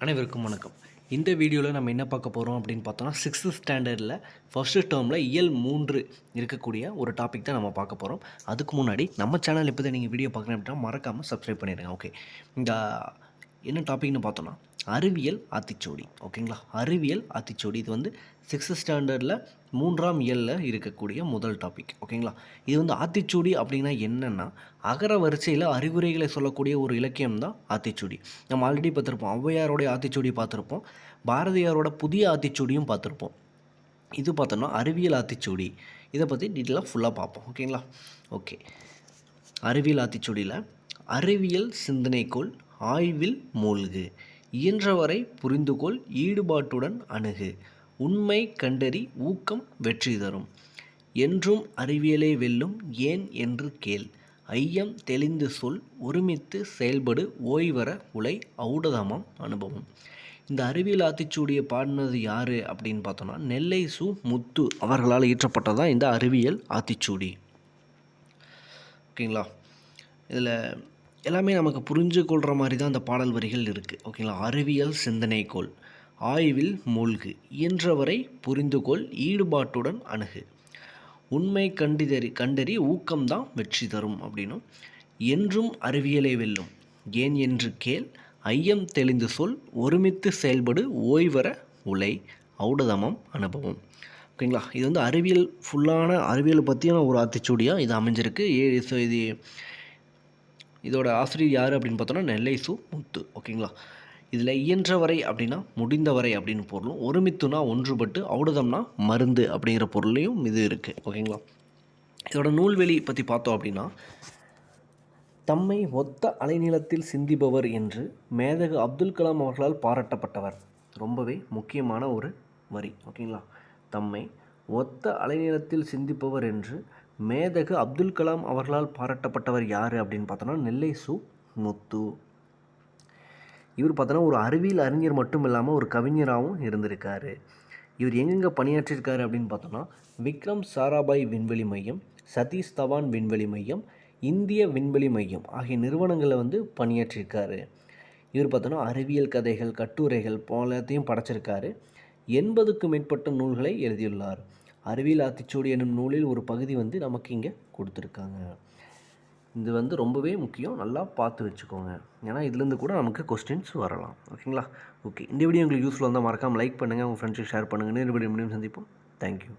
அனைவருக்கும் வணக்கம். இந்த வீடியோவில் நம்ம என்ன பார்க்க போகிறோம் அப்படின்னு பார்த்தோம்னா சிக்ஸ்த்து ஸ்டாண்டர்டில் ஃபஸ்ட்டு டேர்மில் இயல் மூன்று இருக்கக்கூடிய ஒரு டாபிக் தான் நம்ம பார்க்க போகிறோம் அதுக்கு முன்னாடி நம்ம சேனல் இப்போ தான் நீங்கள் வீடியோ பார்க்குறேன் அப்படின்னா மறக்காமல் சப்ஸ்கிரைப் பண்ணிடுங்க ஓகே இந்த என்ன டாபிக்னு பார்த்தோன்னா அறிவியல் ஆத்திச்சூடி ஓகேங்களா? அறிவியல் ஆத்திச்சூடி. இது வந்து சிக்ஸ்த்து ஸ்டாண்டர்டில் மூன்றாம் இயலில் இருக்கக்கூடிய முதல் டாபிக் ஓகேங்களா? இது வந்து ஆத்திச்சூடி அப்படின்னா என்னென்னா அகர வரிசையில் அறிவுரைகளை சொல்லக்கூடிய ஒரு இலக்கியம் தான் ஆத்திச்சூடி. நம்ம ஆல்ரெடி பார்த்துருப்போம் ஔவையாரோடைய ஆத்திச்சூடி பார்த்துருப்போம் பாரதியாரோட புதிய ஆத்திச்சூடியும் பார்த்துருப்போம். இது பார்த்தோன்னா அறிவியல் ஆத்திச்சூடி. இதை பற்றி டீட்டெயிலாக ஃபுல்லாக பார்ப்போம் ஓகேங்களா? ஓகே. அறிவியல் ஆத்திச்சூடியில் அறிவியல் சிந்தனைக்குள் ஆய்வில் மூழ்கு. இயன்றவரை புரிந்துகொள் ஈடுபாட்டுடன் அணுகு. உண்மை கண்டறி ஊக்கம் வெற்றி தரும். என்றும் அறிவியலை வெல்லும் ஏன் என்று கேள். ஐயம் தெளிந்து சொல் ஒருமித்து செயல்படு ஓய்வர உலை ஔடதமம் அனுபவம். இந்த அறிவியல் ஆத்திச்சூடியை பாடினது யார் அப்படின்னு பார்த்தோன்னா நெல்லை சு முத்து அவர்களால் இயற்றப்பட்டதான் இந்த அறிவியல் ஆத்திச்சூடி. ஓகேங்களா? இதில் எல்லாமே நமக்கு புரிஞ்சு கொள்கிற மாதிரி தான் அந்த பாடல் வரிகள் இருக்குது ஓகேங்களா? அறிவியல் சிந்தனைக்கோள் ஆய்வில் மூழ்கு இயன்றவரை புரிந்துகொள் ஈடுபாட்டுடன் அணுகு. உண்மை கண்டிதறி கண்டறி ஊக்கம்தான் வெற்றி தரும் அப்படின்னும். என்றும் அறிவியலை வெல்லும். ஏன் என்று கேள் ஐயம் தெளிந்து சொல் ஒருமித்து செயல்படு ஓய்வர உலை. ஔடதமம் அனுபவம். ஓகேங்களா? இது வந்து அறிவியல் ஃபுல்லான அறிவியலை பற்றியான ஒரு ஆத்திச்சூடியாக இது அமைஞ்சிருக்கு. ஏ இது இதோட ஆசிரியர் யார் அப்படின்னு பார்த்தோன்னா நெல்லை சு முத்து. ஓகேங்களா? இதில் இயன்றவரை அப்படின்னா முடிந்தவரை அப்படின்னு பொருளும் ஒருமித்துனா ஒன்றுபட்டு அவுடதம்னா மருந்து அப்படிங்கிற பொருளையும் இது இருக்குது ஓகேங்களா? இதோட நூல்வெளி பற்றி பார்த்தோம் அப்படின்னா தம்மை ஒத்த அலைநீளத்தில் சிந்திப்பவர் என்று மேதகு அப்துல் கலாம் அவர்களால் பாராட்டப்பட்டவர். ரொம்பவே முக்கியமான ஒரு வரி. ஓகேங்களா? தம்மை ஒத்த அலைநீளத்தில் சிந்திப்பவர் என்று மேதகு அப்துல் கலாம் அவர்களால் பாராட்டப்பட்டவர் யார் அப்படின்னு பார்த்தோன்னா நெல்லை சு முத்து. இவர் பார்த்தோன்னா ஒரு அறிவியல் அறிஞர் மட்டும் இல்லாமல் ஒரு கவிஞராகவும் இருந்திருக்காரு. இவர் எங்கெங்கே பணியாற்றியிருக்காரு அப்படின்னு பார்த்தோன்னா விக்ரம் சாராபாய் விண்வெளி மையம் சதீஷ் தவான் விண்வெளி மையம் இந்திய விண்வெளி மையம் ஆகிய நிறுவனங்களில் வந்து பணியாற்றியிருக்காரு இவர் பார்த்தோன்னா அறிவியல் கதைகள் கட்டுரைகள் போலத்தையும் படைச்சிருக்காரு. எண்பதுக்கும் மேற்பட்ட நூல்களை எழுதியுள்ளார். அறிவியல் ஆத்திச்சூடி என்னும் நூலில் ஒரு பகுதி வந்து நமக்கு இங்கே கொடுத்துருக்காங்க. இது வந்து ரொம்பவே முக்கியம். நல்லா பார்த்து வச்சுக்கோங்க. ஏன்னா இதுலேருந்து கூட நமக்கு கொஸ்டின்ஸ் வரலாம். ஓகேங்களா? ஓகே. இந்த வீடியோ உங்களுக்கு யூஸ்ஃபுல்லாக இருந்தால் மறக்காமல் லைக் பண்ணுங்கள் உங்கள் ஃப்ரெண்ட்ஸுக்கு ஷேர் பண்ணுங்கள் நேரு முடியும் சந்திப்போம். தேங்க்யூ